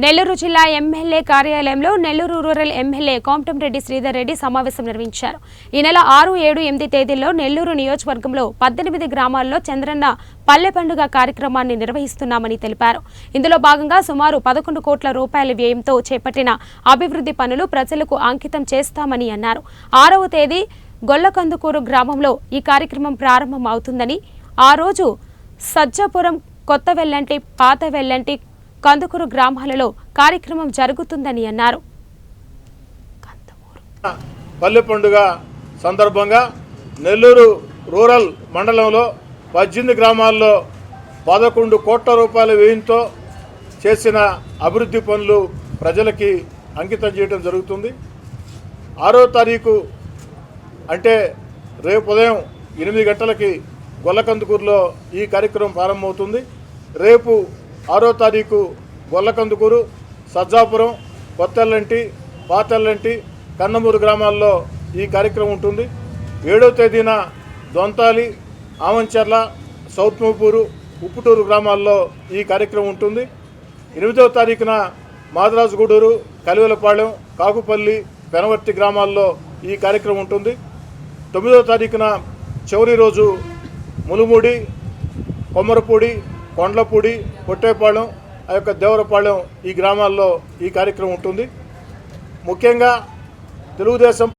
నెల్లూరు జిల్లా ఎమ్మెల్యే కార్యాలయంలో Nellore rural MLA కోమటంరెడ్డి Sridhar Reddy సమావేశం నిర్వహించారు. ఈ నెల ఆరు ఏడు ఎనిమిది తేదీల్లో నెల్లూరు నియోజకవర్గంలో పద్దెనిమిది గ్రామాల్లో చంద్రన్న పల్లె పండుగ కార్యక్రమాన్ని నిర్వహిస్తున్నామని తెలిపారు. ఇందులో భాగంగా సుమారు పదకొండు కోట్ల రూపాయల వ్యయంతో చేపట్టిన అభివృద్ధి పనులు ప్రజలకు అంకితం చేస్తామని అన్నారు. ఆరవ తేదీ గొల్లకందుకూరు గ్రామంలో ఈ కార్యక్రమం ప్రారంభం అవుతుందని ఆ రోజు సజ్జాపురం కొత్త వెల్లంటి పాత వెల్లంటి కందుకూరు గ్రామాలలో కార్యక్రమం జరుగుతుందని అన్నారు. పల్లె పండుగ సందర్భంగా నెల్లూరు రూరల్ మండలంలో పద్దెనిమిది గ్రామాల్లో పదకొండు కోట్ల రూపాయల వ్యయంతో చేసిన అభివృద్ధి పనులు ప్రజలకి అంకితం చేయడం జరుగుతుంది. ఆరో తారీఖు అంటే రేపు ఉదయం ఎనిమిది గంటలకి గొల్లకందుకూరులో ఈ కార్యక్రమం ప్రారంభమవుతుంది. రేపు ఆరో తారీఖు గొల్లకందుకూరు సజ్జాపురం కొత్తల్లంటి పాతెల్లంటి కన్నమూరు గ్రామాల్లో ఈ కార్యక్రమం ఉంటుంది. ఏడవ తేదీన దొంతాలి ఆమంచెర్ల సౌత్ మూపూరు ఉప్పుటూరు గ్రామాల్లో ఈ కార్యక్రమం ఉంటుంది. ఎనిమిదవ తారీఖున మాదరాజుగూడూరు కలివెలపాళెం కాకుపల్లి పెనవర్తి గ్రామాల్లో ఈ కార్యక్రమం ఉంటుంది. తొమ్మిదవ తారీఖున చివరి రోజు ములుమూడి కొమ్మరపూడి కొండ్లపూడి కొట్టేపాళెం ఆ యొక్క దేవరపాళెం ఈ గ్రామాల్లో ఈ కార్యక్రమం ఉంటుంది. ముఖ్యంగా తెలుగుదేశం